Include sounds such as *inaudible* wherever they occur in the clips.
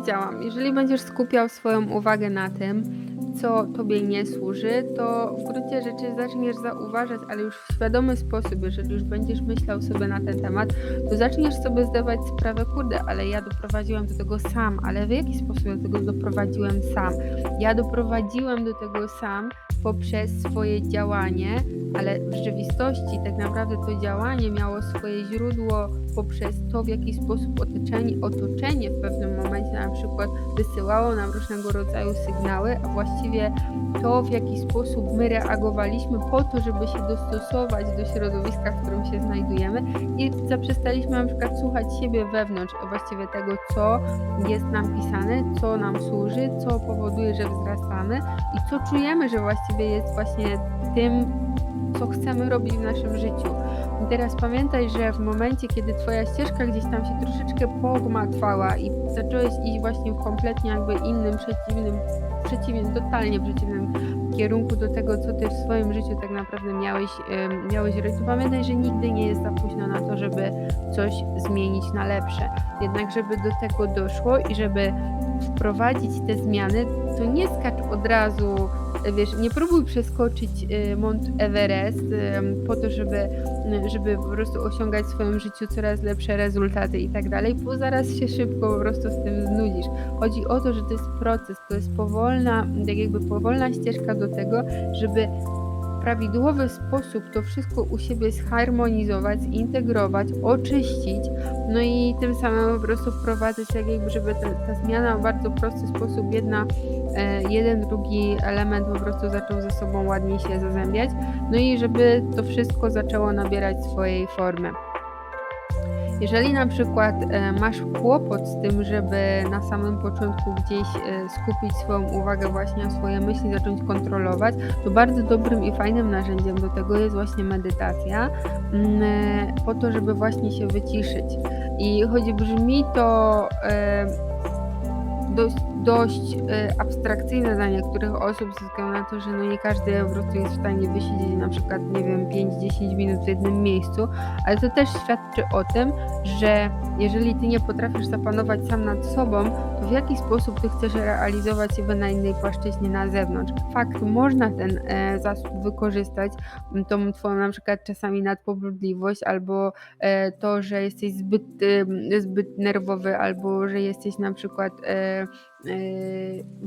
powiedziałam, jeżeli będziesz skupiał swoją uwagę na tym, co tobie nie służy, to w gruncie rzeczy zaczniesz zauważać, ale już w świadomy sposób, jeżeli już będziesz myślał sobie na ten temat, to zaczniesz sobie zdawać sprawę, kurde, ale ja doprowadziłem do tego sam, ale w jaki sposób do tego doprowadziłem sam? Ja doprowadziłem do tego sam poprzez swoje działanie, ale w rzeczywistości tak naprawdę to działanie miało swoje źródło poprzez to, w jaki sposób otoczenie, otoczenie w pewnym momencie na przykład wysyłało nam różnego rodzaju sygnały, a właściwie to, w jaki sposób my reagowaliśmy po to, żeby się dostosować do środowiska, w którym się znajdujemy i zaprzestaliśmy na przykład słuchać siebie wewnątrz, właściwie tego, co jest nam pisane, co nam służy, co powoduje, że wzrastamy i co czujemy, że właściwie jest właśnie tym, co chcemy robić w naszym życiu. I teraz pamiętaj, że w momencie, kiedy Twoja ścieżka gdzieś tam się troszeczkę pogmatwała i zacząłeś iść właśnie w kompletnie jakby innym, przeciwnym, przeciwnym, totalnie przeciwnym kierunku do tego, co Ty w swoim życiu tak naprawdę miałeś, miałeś robić, to pamiętaj, że nigdy nie jest za późno na to, żeby coś zmienić na lepsze. Jednak, żeby do tego doszło i żeby wprowadzić te zmiany, to nie skacz od razu wiesz, nie próbuj przeskoczyć y, Mount Everest y, po to, żeby, żeby po prostu osiągać w swoim życiu coraz lepsze rezultaty i tak dalej, bo zaraz się szybko po prostu z tym znudzisz. Chodzi o to, że to jest proces, to jest powolna, tak jakby powolna ścieżka do tego, żeby prawidłowy sposób to wszystko u siebie zharmonizować, zintegrować, oczyścić, no i tym samym po prostu wprowadzać tak jakby, żeby ta, ta zmiana w bardzo prosty sposób jedna, e, jeden, drugi element po prostu zaczął ze sobą ładnie się zazębiać, no i żeby to wszystko zaczęło nabierać swojej formy. Jeżeli na przykład e, masz kłopot z tym, żeby na samym początku gdzieś e, skupić swoją uwagę właśnie na swoje myśli, zacząć kontrolować, to bardzo dobrym i fajnym narzędziem do tego jest właśnie medytacja, mm, e, po to, żeby właśnie się wyciszyć. I choć brzmi to dość, dość e, abstrakcyjne dla niektórych osób, ze względu na to, że no nie każdy prostu jest w stanie wysiedzieć na przykład, nie wiem, 5-10 minut w jednym miejscu, ale to też świadczy o tym, że jeżeli ty nie potrafisz zapanować sam nad sobą, w jaki sposób ty chcesz realizować siebie na innej płaszczyźnie na zewnątrz. Fakt, można ten e, zasób wykorzystać, tą twoją na przykład czasami nadpobudliwość, albo e, to, że jesteś zbyt, e, zbyt nerwowy, albo że jesteś na przykład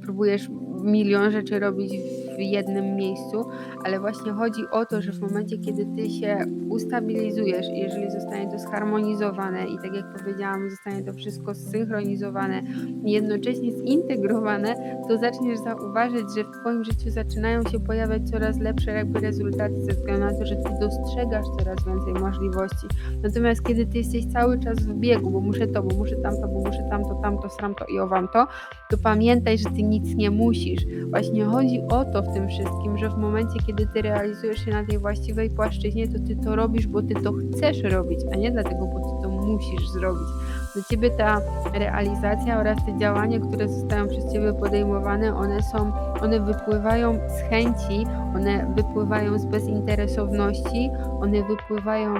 próbujesz milion rzeczy robić w jednym miejscu, ale właśnie chodzi o to, że w momencie, kiedy ty się ustabilizujesz, jeżeli zostanie to zharmonizowane i tak jak powiedziałam, zostanie to wszystko zsynchronizowane jednocześnie zintegrowane, to zaczniesz zauważyć, że w twoim życiu zaczynają się pojawiać coraz lepsze jakby rezultaty ze względu na to, że ty dostrzegasz coraz więcej możliwości. Natomiast kiedy ty jesteś cały czas w biegu, bo muszę to, bo muszę tamto, bo muszę tamto, tamto, sramto i owam to, to pamiętaj, że ty nic nie musisz. Właśnie chodzi o to w tym wszystkim, że w momencie, kiedy ty realizujesz się na tej właściwej płaszczyźnie, to ty to robisz, bo ty to chcesz robić, a nie dlatego, bo ty to musisz zrobić. Dla ciebie ta realizacja oraz te działania, które zostają przez ciebie podejmowane, one są, one wypływają z chęci, one wypływają z bezinteresowności, one wypływają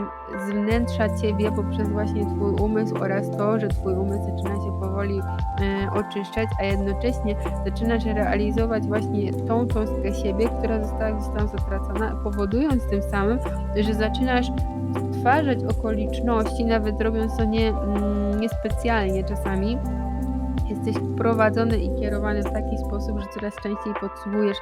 z wnętrza ciebie poprzez właśnie twój umysł oraz to, że twój umysł zaczyna się powoli e, oczyszczać, a jednocześnie zaczynasz realizować właśnie tą cząstkę siebie, która została gdzieś tam zatracona, powodując tym samym, że zaczynasz stwarzać okoliczności, nawet robiąc to nie, mm, niespecjalnie czasami, jesteś prowadzony i kierowany w taki sposób, że coraz częściej podsłuchujesz,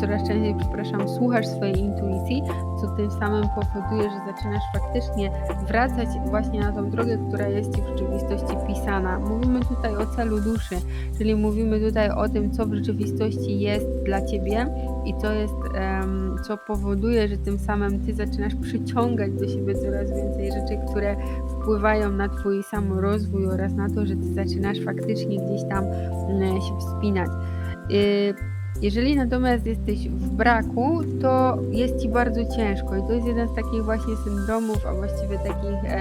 coraz częściej, przepraszam, słuchasz swojej intuicji, co tym samym powoduje, że zaczynasz faktycznie wracać właśnie na tą drogę, która jest Ci w rzeczywistości pisana. Mówimy tutaj o celu duszy, czyli mówimy tutaj o tym, co w rzeczywistości jest dla Ciebie i co jest, co powoduje, że tym samym Ty zaczynasz przyciągać do siebie coraz więcej rzeczy, które wpływają na Twój samorozwój oraz na to, że Ty zaczynasz faktycznie gdzieś tam mm, się wspinać. Jeżeli natomiast jesteś w braku, to jest ci bardzo ciężko. I to jest jeden z takich właśnie syndromów, a właściwie takich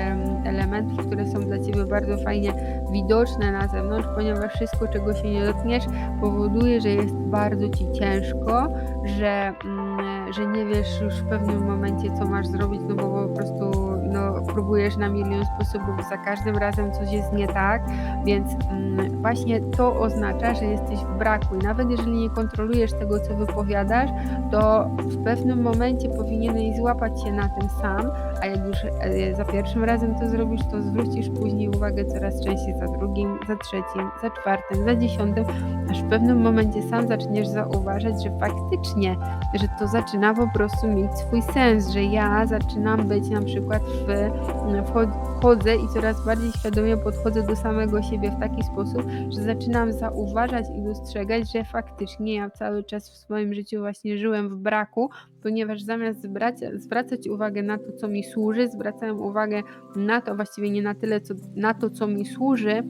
elementów, które są dla ciebie bardzo fajnie widoczne na zewnątrz, ponieważ wszystko, czego się nie dotkniesz, powoduje, że jest bardzo ci ciężko, że. Mm, że nie wiesz już w pewnym momencie, co masz zrobić, no bo po prostu no, próbujesz na milion sposobów, za każdym razem coś jest nie tak, więc mm, właśnie to oznacza, że jesteś w braku i nawet jeżeli nie kontrolujesz tego, co wypowiadasz, to w pewnym momencie powinieneś złapać się na tym sam, a jak już e, za pierwszym razem to zrobisz, to zwrócisz później uwagę coraz częściej za drugim, za trzecim, za czwartym, za dziesiątym, aż w pewnym momencie sam zaczniesz zauważać, że faktycznie, że to zaczyna po prostu mieć swój sens, że ja zaczynam być na przykład w, wchodzę i coraz bardziej świadomie podchodzę do samego siebie w taki sposób, że zaczynam zauważać i dostrzegać, że faktycznie ja cały czas w swoim życiu właśnie żyłem w braku, ponieważ zamiast zwracać uwagę na to, co mi służy, zwracałem uwagę na to, właściwie nie na tyle, co, na to, co mi służy,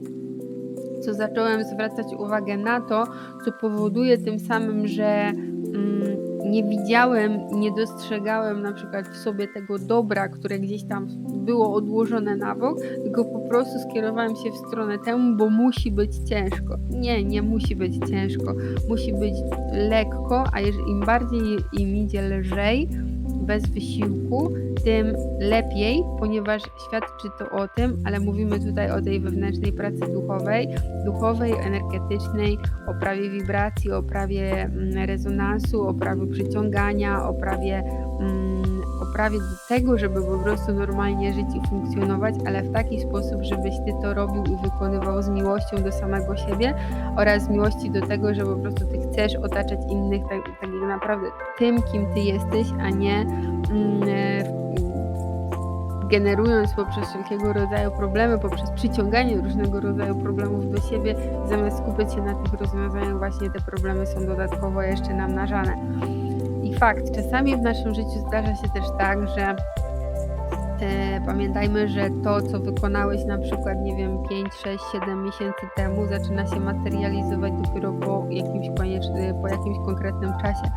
co zacząłem zwracać uwagę na to, co powoduje tym samym, że mm, nie widziałem, nie dostrzegałem na przykład w sobie tego dobra, które gdzieś tam było odłożone na bok, tylko po prostu skierowałem się w stronę temu, bo musi być ciężko. Nie, nie musi być ciężko. Musi być lekko, a im bardziej im idzie lżej, bez wysiłku, tym lepiej, ponieważ świadczy to o tym, ale mówimy tutaj o tej wewnętrznej pracy duchowej, duchowej, energetycznej, o prawie wibracji, o prawie mm, rezonansu, o prawie przyciągania, o prawie, prawie do tego, żeby po prostu normalnie żyć i funkcjonować, ale w taki sposób, żebyś ty to robił i wykonywał z miłością do samego siebie oraz z miłości do tego, że po prostu ty chcesz otaczać innych tak, tak naprawdę tym, kim ty jesteś, a nie mm, e, generując poprzez wszelkiego rodzaju problemy, poprzez przyciąganie różnego rodzaju problemów do siebie, zamiast skupić się na tych rozwiązaniach, właśnie te problemy są dodatkowo jeszcze nam narzane. Fakt, czasami w naszym życiu zdarza się też tak, że E, pamiętajmy, że to, co wykonałeś na przykład, nie wiem, 5, 6, 7 miesięcy temu, zaczyna się materializować dopiero po jakimś, konieczny, po jakimś konkretnym czasie.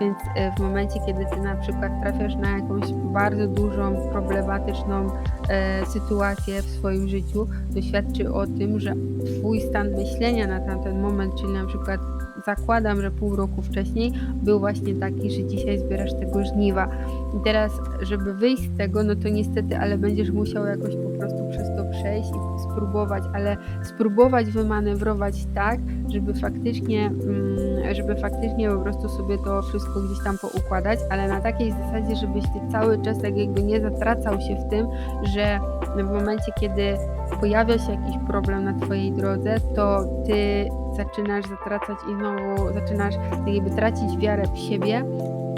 Więc e, w momencie, kiedy ty na przykład trafiasz na jakąś bardzo dużą, problematyczną e, sytuację w swoim życiu, to świadczy o tym, że twój stan myślenia na tamten moment, czyli na przykład zakładam, że pół roku wcześniej był właśnie taki, że dzisiaj zbierasz tego żniwa. I teraz, żeby wyjść z tego, no to niestety, ale będziesz musiał jakoś po prostu przez to przejść i spróbować, ale spróbować wymanewrować tak, żeby faktycznie, mm, żeby faktycznie po prostu sobie to wszystko gdzieś tam poukładać, ale na takiej zasadzie, żebyś ty cały czas tak jakby nie zatracał się w tym, że w momencie, kiedy pojawia się jakiś problem na twojej drodze, to ty zaczynasz zatracać i znowu zaczynasz jakby tracić wiarę w siebie,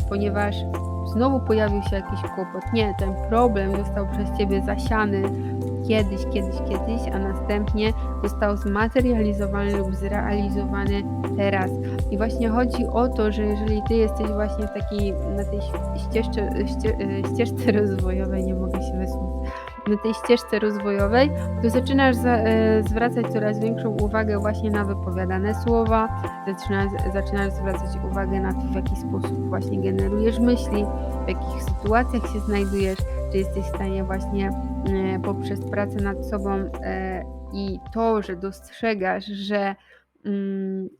ponieważ znowu pojawił się jakiś kłopot. Nie, ten problem został przez ciebie zasiany kiedyś, kiedyś, kiedyś, a następnie został zmaterializowany lub zrealizowany teraz. I właśnie chodzi o to, że jeżeli ty jesteś właśnie w takiej, na tej ścieżce, ścieżce rozwojowej, nie mogę się wysłuchać, na tej ścieżce rozwojowej, to zaczynasz za, e, zwracać coraz większą uwagę właśnie na wypowiadane słowa, zaczynasz, zaczynasz zwracać uwagę na to, w jaki sposób właśnie generujesz myśli, w jakich sytuacjach się znajdujesz, czy jesteś w stanie właśnie e, poprzez pracę nad sobą e, i to, że dostrzegasz, że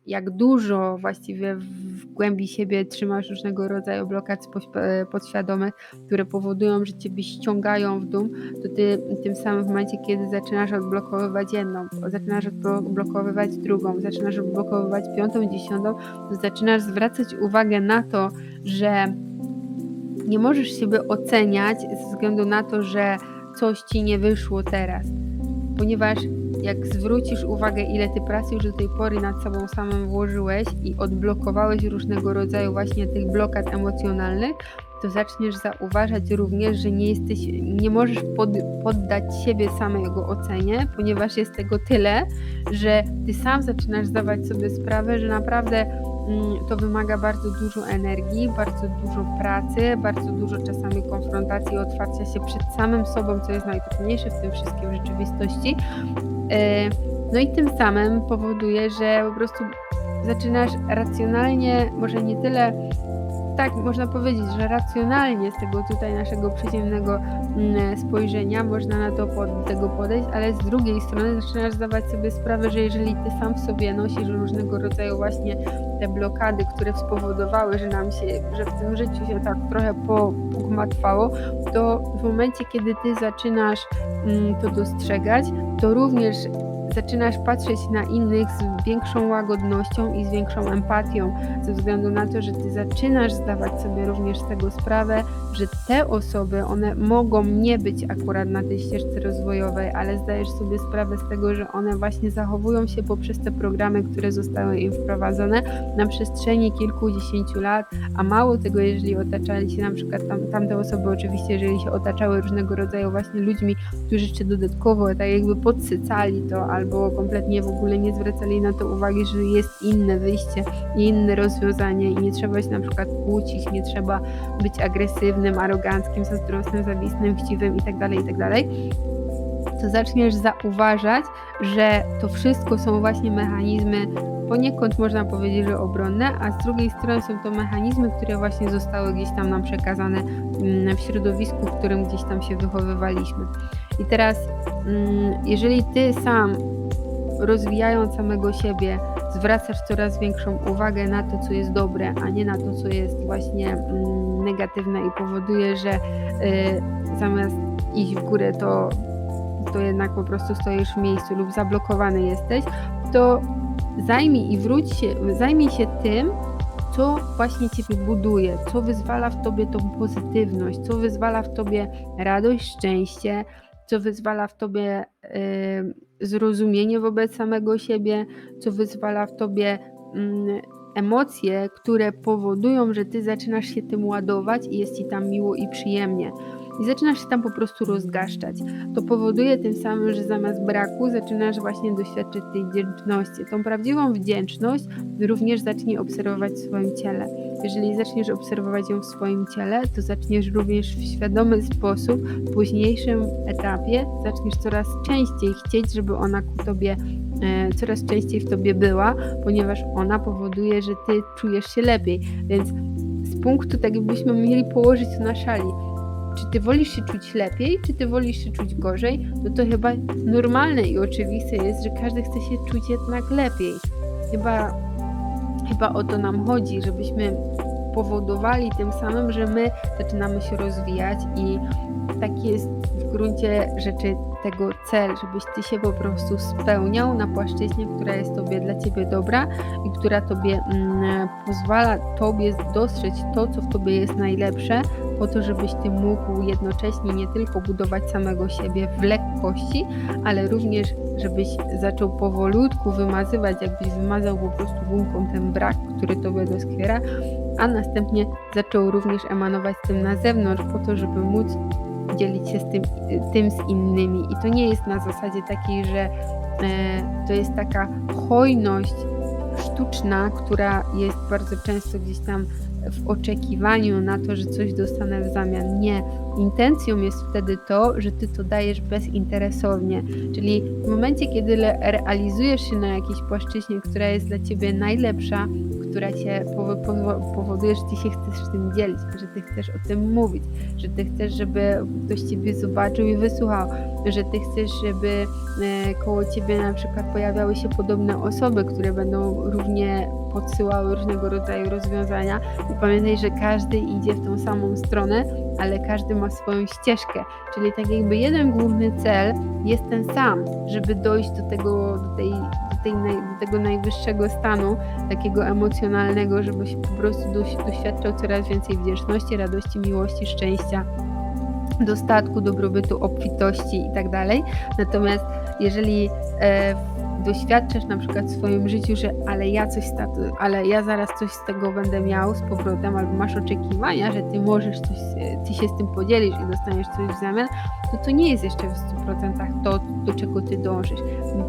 jak dużo właściwie w głębi siebie trzymasz różnego rodzaju blokad e, podświadomych, które powodują, że ciebie ściągają w dół, to ty w tym samym momencie, kiedy zaczynasz odblokowywać jedną, zaczynasz odblokowywać drugą, zaczynasz odblokowywać piątą, dziesiątą, to zaczynasz zwracać uwagę na to, że nie możesz siebie oceniać ze względu na to, że coś ci nie wyszło teraz, ponieważ jak zwrócisz uwagę, ile ty pracy już do tej pory nad sobą samym włożyłeś i odblokowałeś różnego rodzaju właśnie tych blokad emocjonalnych, to zaczniesz zauważać również, że nie jesteś, nie możesz pod, poddać siebie samego ocenie, ponieważ jest tego tyle, że ty sam zaczynasz zdawać sobie sprawę, że naprawdę to wymaga bardzo dużo energii, bardzo dużo pracy, bardzo dużo czasami konfrontacji, otwarcia się przed samym sobą, co jest najtrudniejsze w tym wszystkim w rzeczywistości, E, no i tym samym powoduje, że po prostu zaczynasz racjonalnie, może nie tyle tak można powiedzieć, że racjonalnie z tego tutaj naszego przyziemnego mm, spojrzenia można na to pod, tego podejść, ale z drugiej strony zaczynasz zdawać sobie sprawę, że jeżeli ty sam w sobie nosisz różnego rodzaju właśnie te blokady, które spowodowały, że nam się, że w tym życiu się tak trochę pogmatwało, to w momencie, kiedy ty zaczynasz mm, to dostrzegać, to również zaczynasz patrzeć na innych z większą łagodnością i z większą empatią, ze względu na to, że ty zaczynasz zdawać sobie również z tego sprawę, że te osoby, one mogą nie być akurat na tej ścieżce rozwojowej, ale zdajesz sobie sprawę z tego, że one właśnie zachowują się poprzez te programy, które zostały im wprowadzone na przestrzeni kilkudziesięciu lat, a mało tego, jeżeli otaczali się na przykład tam, tamte osoby, oczywiście, jeżeli się otaczały różnego rodzaju właśnie ludźmi, którzy jeszcze dodatkowo tak jakby podsycali to, albo kompletnie w ogóle nie zwracali na to uwagi, że jest inne wyjście i inne rozwiązanie i nie trzeba się na przykład kłócić, nie trzeba być agresywnym, aroganckim, zazdrosnym, zawistnym, chciwym itd., tak itd., tak to zaczniesz zauważać, że to wszystko są właśnie mechanizmy poniekąd można powiedzieć, że obronne, a z drugiej strony są to mechanizmy, które właśnie zostały gdzieś tam nam przekazane mm, w środowisku, w którym gdzieś tam się wychowywaliśmy. I teraz, mm, jeżeli ty sam rozwijając samego siebie, zwracasz coraz większą uwagę na to, co jest dobre, a nie na to, co jest właśnie mm, negatywne i powoduje, że y, zamiast iść w górę, to, to jednak po prostu stoisz w miejscu lub zablokowany jesteś, to zajmij i wróć się, zajmij się tym, co właśnie Ciebie buduje, co wyzwala w Tobie tą pozytywność, co wyzwala w Tobie radość, szczęście, co wyzwala w Tobie y, zrozumienie wobec samego siebie, co wyzwala w Tobie y, emocje, które powodują, że Ty zaczynasz się tym ładować i jest Ci tam miło i przyjemnie i zaczynasz się tam po prostu rozgaszczać. To powoduje tym samym, że zamiast braku zaczynasz właśnie doświadczyć tej wdzięczności. Tą prawdziwą wdzięczność również zacznij obserwować w swoim ciele. Jeżeli zaczniesz obserwować ją w swoim ciele, to zaczniesz również w świadomy sposób w późniejszym etapie zaczniesz coraz częściej chcieć, żeby ona ku tobie e, coraz częściej w tobie była, ponieważ ona powoduje, że ty czujesz się lepiej. Więc z punktu tak jakbyśmy mieli położyć to na szali czy ty wolisz się czuć lepiej, czy ty wolisz się czuć gorzej, no to chyba normalne i oczywiste jest, że każdy chce się czuć jednak lepiej. Chyba, chyba o to nam chodzi, żebyśmy powodowali tym samym, że my zaczynamy się rozwijać i taki jest w gruncie rzeczy tego cel, żebyś ty się po prostu spełniał na płaszczyźnie, która jest tobie dla ciebie dobra i która tobie mm, pozwala tobie dostrzec to, co w tobie jest najlepsze, po to, żebyś ty mógł jednocześnie nie tylko budować samego siebie w lekkości, ale również, żebyś zaczął powolutku wymazywać, jakbyś wymazał po prostu gumką ten brak, który tobie doskwiera, a następnie zaczął również emanować tym na zewnątrz, po to, żeby móc dzielić się z tym, tym z innymi. I to nie jest na zasadzie takiej, że e, to jest taka hojność sztuczna, która jest bardzo często gdzieś tam w oczekiwaniu na to, że coś dostanę w zamian. Nie. Intencją jest wtedy to, że ty to dajesz bezinteresownie. Czyli w momencie, kiedy realizujesz się na jakiejś płaszczyźnie, która jest dla ciebie najlepsza, która cię powoduje, że ty się chcesz tym dzielić, że ty chcesz o tym mówić, że ty chcesz, żeby ktoś ciebie zobaczył i wysłuchał, że ty chcesz, żeby e, koło ciebie na przykład pojawiały się podobne osoby, które będą równie podsyłały różnego rodzaju rozwiązania. I pamiętaj, że każdy idzie w tą samą stronę, ale każdy ma swoją ścieżkę, czyli tak jakby jeden główny cel jest ten sam, żeby dojść do tego, do tej, tej do tego najwyższego stanu, takiego emocjonalnego, żeby się po prostu doświadczał coraz więcej wdzięczności, radości, miłości, szczęścia dostatku, dobrobytu, obfitości i tak. Natomiast jeżeli e, doświadczasz na przykład w swoim życiu, że ale ja coś ale ja zaraz coś z tego będę miał z powrotem, albo masz oczekiwania, że ty możesz coś, ty się z tym podzielisz i dostaniesz coś w zamian, to to nie jest jeszcze w 100% to, do czego ty dążysz.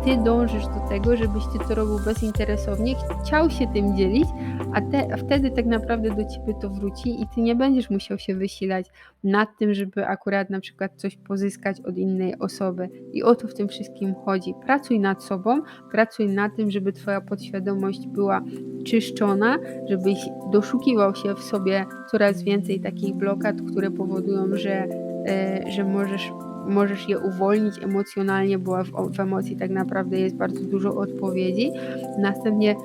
Ty dążysz do tego, żebyś ty to robił bezinteresownie, chciał się tym dzielić, a, te, a wtedy tak naprawdę do ciebie to wróci i ty nie będziesz musiał się wysilać nad tym, żeby akurat na przykład coś pozyskać od innej osoby. I o to w tym wszystkim chodzi. Pracuj nad sobą, pracuj na tym, żeby Twoja podświadomość była czyszczona, żebyś doszukiwał się w sobie coraz więcej takich blokad, które powodują, że, e, że możesz możesz je uwolnić emocjonalnie, bo w, emocji tak naprawdę jest bardzo dużo odpowiedzi. Następnie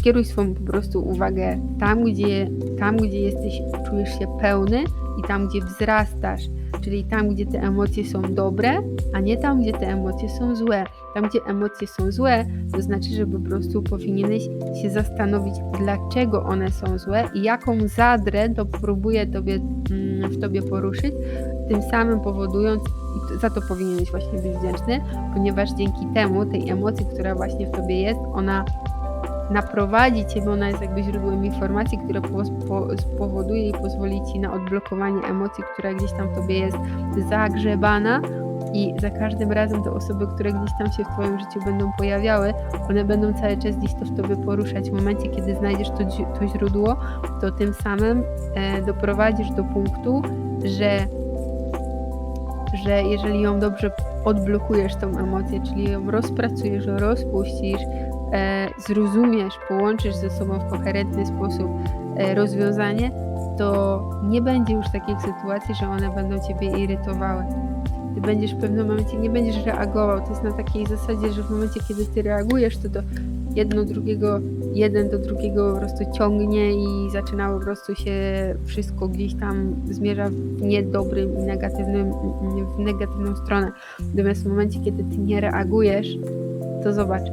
skieruj swoją po prostu uwagę tam, gdzie, tam, gdzie jesteś, czujesz się pełny i tam, gdzie wzrastasz, czyli tam, gdzie te emocje są dobre, a nie tam, gdzie te emocje są złe. Tam, gdzie emocje są złe, to znaczy, że po prostu powinieneś się zastanowić, dlaczego one są złe i jaką zadrę to próbuje tobie, mm, w tobie poruszyć, tym samym powodując, za to powinieneś właśnie być wdzięczny, ponieważ dzięki temu, tej emocji, która właśnie w tobie jest, ona naprowadzi Cię, bo ona jest jakby źródłem informacji, które spowoduje i pozwoli Ci na odblokowanie emocji, która gdzieś tam w Tobie jest zagrzebana i za każdym razem te osoby, które gdzieś tam się w Twoim życiu będą pojawiały, one będą cały czas gdzieś to w Tobie poruszać. W momencie, kiedy znajdziesz to, to źródło, to tym samym e, doprowadzisz do punktu, że że jeżeli ją dobrze odblokujesz tą emocję, czyli ją rozpracujesz, rozpuścisz, zrozumiesz, połączysz ze sobą w koherentny sposób e, rozwiązanie, to nie będzie już takich sytuacji, że one będą Ciebie irytowały. Ty będziesz w pewnym momencie, nie będziesz reagował. To jest na takiej zasadzie, że w momencie, kiedy Ty reagujesz, to to jedno drugiego, jeden do drugiego po prostu ciągnie i zaczyna po prostu się wszystko gdzieś tam zmierza w niedobrym i negatywnym, w negatywną stronę. Natomiast w momencie, kiedy Ty nie reagujesz, to zobacz,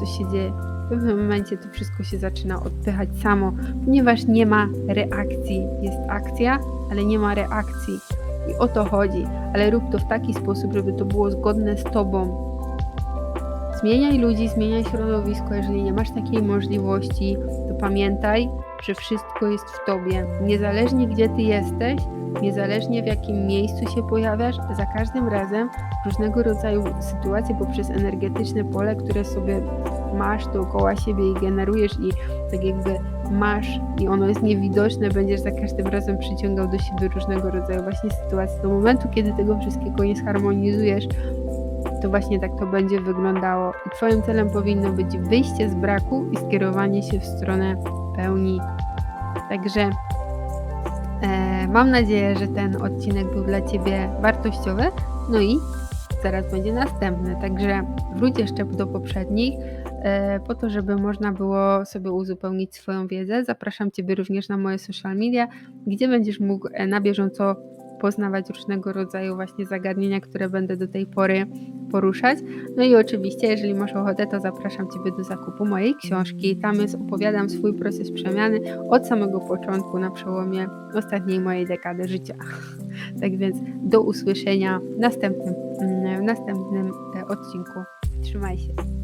co się dzieje. W pewnym momencie to wszystko się zaczyna odpychać samo, ponieważ nie ma reakcji. Jest akcja, ale nie ma reakcji. I o to chodzi, ale rób to w taki sposób, żeby to było zgodne z Tobą. Zmieniaj ludzi, zmieniaj środowisko. Jeżeli nie masz takiej możliwości, to pamiętaj, że wszystko jest w Tobie. Niezależnie gdzie Ty jesteś, niezależnie w jakim miejscu się pojawiasz, za każdym razem różnego rodzaju sytuacje poprzez energetyczne pole, które sobie masz dookoła siebie i generujesz i tak jakby masz i ono jest niewidoczne, będziesz za każdym razem przyciągał do siebie różnego rodzaju właśnie sytuacje. Do momentu, kiedy tego wszystkiego nie zharmonizujesz, to właśnie tak to będzie wyglądało. I Twoim celem powinno być wyjście z braku i skierowanie się w stronę pełni. Także e, mam nadzieję, że ten odcinek był dla Ciebie wartościowy. No i zaraz będzie następny. Także wróć jeszcze do poprzednich, e, po to, żeby można było sobie uzupełnić swoją wiedzę. Zapraszam Ciebie również na moje social media, gdzie będziesz mógł e, na bieżąco poznawać różnego rodzaju właśnie zagadnienia, które będę do tej pory poruszać. No i oczywiście, jeżeli masz ochotę, to zapraszam Ciebie do zakupu mojej książki. Tam jest opowiadam swój proces przemiany od samego początku na przełomie ostatniej mojej dekady życia. *laughs* Tak więc do usłyszenia w następnym, w następnym e, odcinku. Trzymaj się.